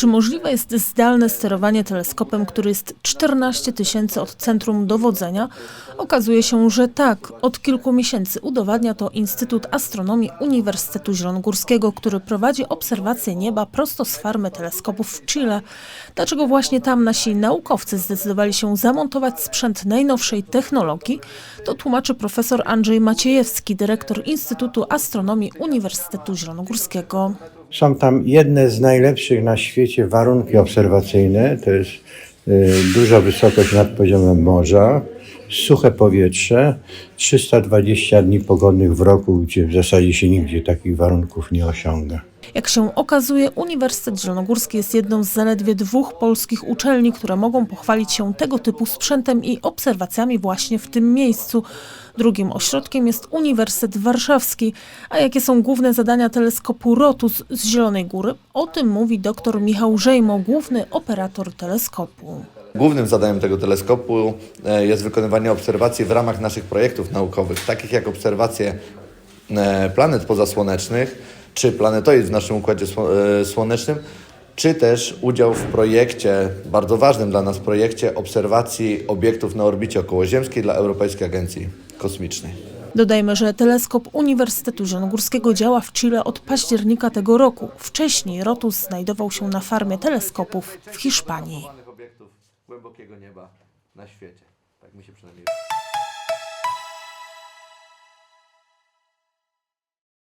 Czy możliwe jest zdalne sterowanie teleskopem, który jest 14 tysięcy od centrum dowodzenia? Okazuje się, że tak. Od kilku miesięcy udowadnia to Instytut Astronomii Uniwersytetu Zielonogórskiego, który prowadzi obserwacje nieba prosto z farmy teleskopów w Chile. Dlaczego właśnie tam nasi naukowcy zdecydowali się zamontować sprzęt najnowszej technologii? To tłumaczy profesor Andrzej Maciejewski, dyrektor Instytutu Astronomii Uniwersytetu Zielonogórskiego. Są tam jedne z najlepszych na świecie warunki obserwacyjne. To jest y, duża wysokość nad poziomem morza, suche powietrze, 320 dni pogodnych w roku, gdzie w zasadzie się nigdzie takich warunków nie osiąga. Jak się okazuje, Uniwersytet Zielonogórski jest jedną z zaledwie dwóch polskich uczelni, które mogą pochwalić się tego typu sprzętem i obserwacjami właśnie w tym miejscu. Drugim ośrodkiem jest Uniwersytet Warszawski. A jakie są główne zadania teleskopu ROTUS z Zielonej Góry? O tym mówi dr Michał Żejmo, główny operator teleskopu. Głównym zadaniem tego teleskopu e, jest wykonywanie obserwacji w ramach naszych projektów naukowych, takich jak obserwacje e, planet pozasłonecznych, czy planetoid w naszym układzie e, słonecznym, czy też udział w projekcie, bardzo ważnym dla nas projekcie obserwacji obiektów na orbicie okołoziemskiej dla Europejskiej Agencji Kosmicznej. Dodajmy, że teleskop Uniwersytetu Zielonogórskiego działa w Chile od października tego roku. Wcześniej ROTUS znajdował się na farmie teleskopów w Hiszpanii.